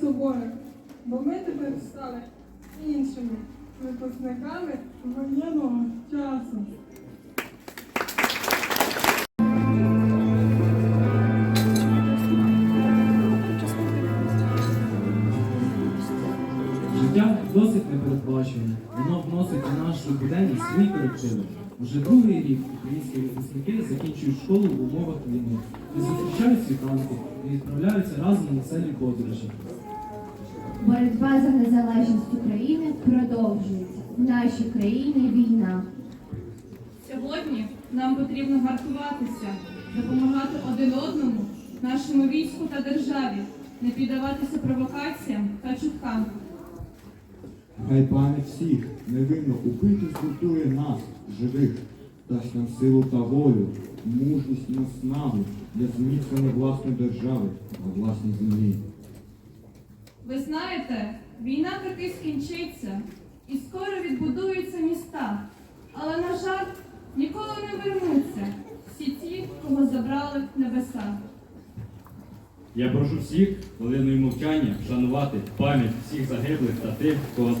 тобою, бо ми тепер стали іншими випускниками воєнного часу. Життя досить непередбачуване. Воно вносить у нашу буденність свої корективи. Уже другий рік українські випускники закінчують школу в умовах війни, не зустрічають світанки і відправляються разом на веселі подорожі. Боротьба за незалежність України продовжується. В нашій країні війна. Сьогодні нам потрібно гартуватися, допомагати один одному, нашому війську та державі, не піддаватися провокаціям та чуткам. Хай пам'ять всіх невинно убитих згуртує нас, живих, дасть нам силу та волю, мужність і наснагу для зміцнення власної держави на власній землі. Ви знаєте, війна таки скінчиться і скоро відбудуються міста. Але, на жаль, ніколи не вернуться всі ті, кого забрали небеса. Я прошу всіх хвилиною мовчання вшанувати пам'ять всіх загиблих та тих, кого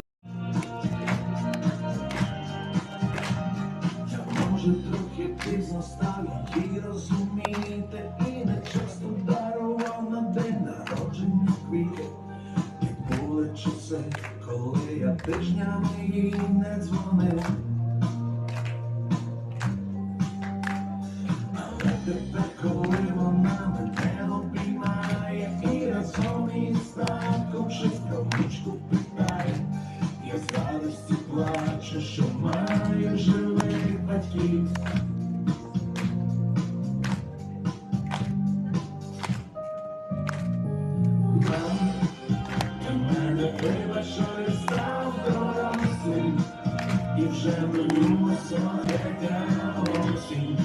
Може трохи пізно став її розуміти І не часто дарував на день народження квіти І коли я тижнями їй не дзвонив Але тепер, коли вона мене обіймає І разом із станком щось про ручку питає я з радості плачу, що маю живих батьків. Вже минулося третя осінь,